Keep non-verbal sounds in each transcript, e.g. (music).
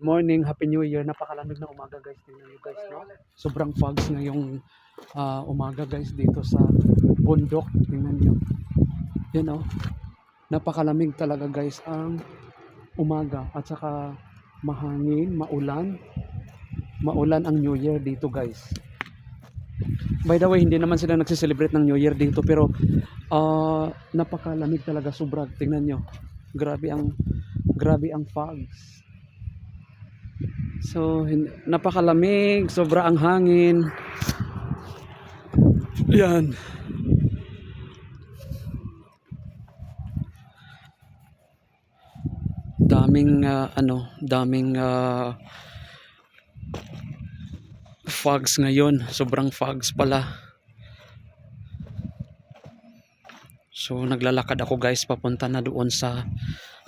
Good morning, Happy New Year. Napakalamig na umaga guys. Nyo guys, no? Sobrang fogs ngayong ah, umaga guys dito sa bundok. Tingnan nyo. Yan oh. Napakalamig talaga guys ang umaga at saka mahangin, maulan. Maulan ang New Year dito guys. By the way, hindi naman sila nagsiselebrate ng New Year dito pero ah, napakalamig talaga sobra. Tingnan nyo. Grabe ang grabe ang fogs. So, napakalamig, sobra ang hangin. Yan. Daming ah, ano, daming ah, fogs ngayon. Sobrang fogs pala. So, naglalakad ako guys papunta na doon sa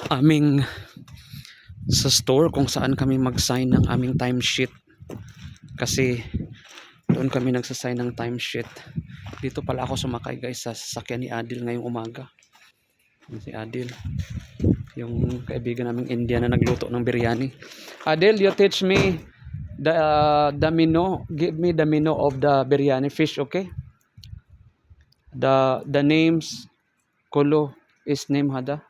aming sa store kung saan kami mag-sign ng aming timesheet. Kasi doon kami nagsasign ng timesheet. Dito pala ako sumakay guys sa sasakyan ni Adil ngayong umaga. Si Adil yung kaibigan naming Indian na nagluto ng biryani. Adil you teach me the uh, the menu. Give me the menu of the biryani fish okay? The the names kulo is name hada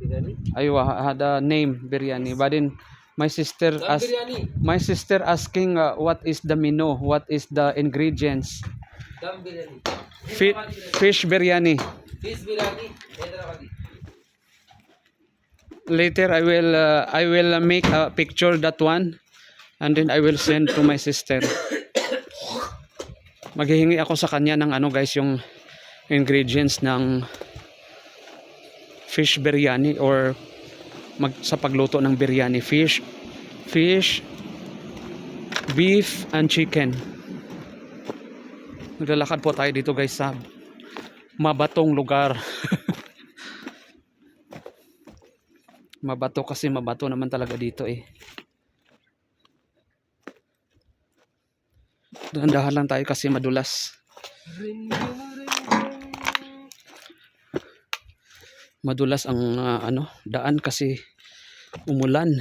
Biryani? Aywa, had a name, biryani. But then, my sister ah, Dal ask, biryani. my sister asking uh, what is the menu, what is the ingredients. Dam biryani. Fi fish biryani. Fish biryani. Hyderabadi. Later, I will uh, I will uh, make a picture that one, and then I will send to my sister. Maghihingi ako sa kanya ng ano guys yung ingredients ng fish biryani or mag, sa pagluto ng biryani. Fish fish beef and chicken. Naglalakad po tayo dito guys sa mabatong lugar. (laughs) Mabato kasi mabato naman talaga dito eh. Dahan-dahan lang tayo kasi madulas madulas ang ah, ano daan kasi umulan